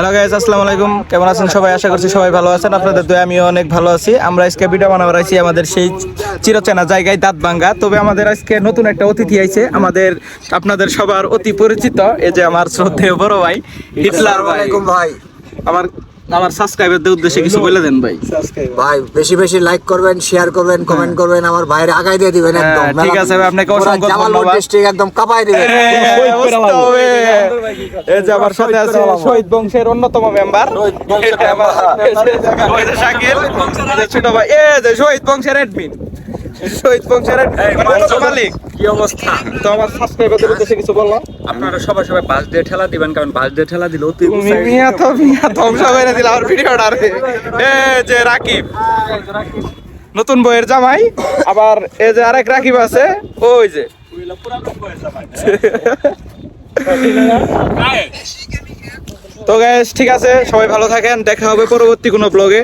Hello guys আসসালামু আলাইকুম। কেমন আছেন সবাই? আশা করছি সবাই ভালো আছেন। আপনাদের দয়া আমিও অনেক ভালো আছি। আমরা আজকে ভিডিও বানাবার আছি আমাদের সেই চিরচেনা জায়গায় দাঁত ভাঙ্গা তবে আমাদের আজকে নতুন একটা অতিথি আইছে। আমাদের আপনাদের সবার অতি পরিচিত। এই যে আমার শ্রদ্ধেয় বড় ভাই হিটলার ভাই। ভাই। আমার আমার সাবস্ক্রাইবারদের উদ্দেশ্যে কিছু বলে দেন ভাই। ভাই বেশি বেশি লাইক করবেন শেয়ার করবেন কমেন্ট করবেন আমার ভাইয়ের আগাই দিয়ে দিবেন একদম। হ্যাঁ, ঠিক আছে ভাই, আপনাকে অসংখ্য ধন্যবাদ। ডিস্ট্রিক্ট একদম কাঁপাই দিবেন। হবে। এই যে আমার সাথে আছে শহীদ বংশের অন্যতম মেম্বার শাকিল যে ছোট ভাই এই যে শহীদ বংশের অ্যাডমিন শহীদ বংশের admin, অন্যতম মালিক। কি অবস্থা? তো আমার সাবস্ক্রাইবারদের উদ্দেশ্যে কিছু বললাম। আপনারা সবাই সবাই বাস দিয়ে ঠেলা দিবেন কারণ বাস দিয়ে ঠেলা দিলে অতি মিয়া তো মিয়া ধ্বংস করে দিল আমার ভিডিওটা রে এই যে রাকিব। নতুন বইয়ের জামাই। আবার এই যে আরেক রাকিব আছে। ওই যে। তো গ্যাস ঠিক আছে সবাই ভালো থাকেন দেখা হবে পরবর্তী কোনো ব্লগে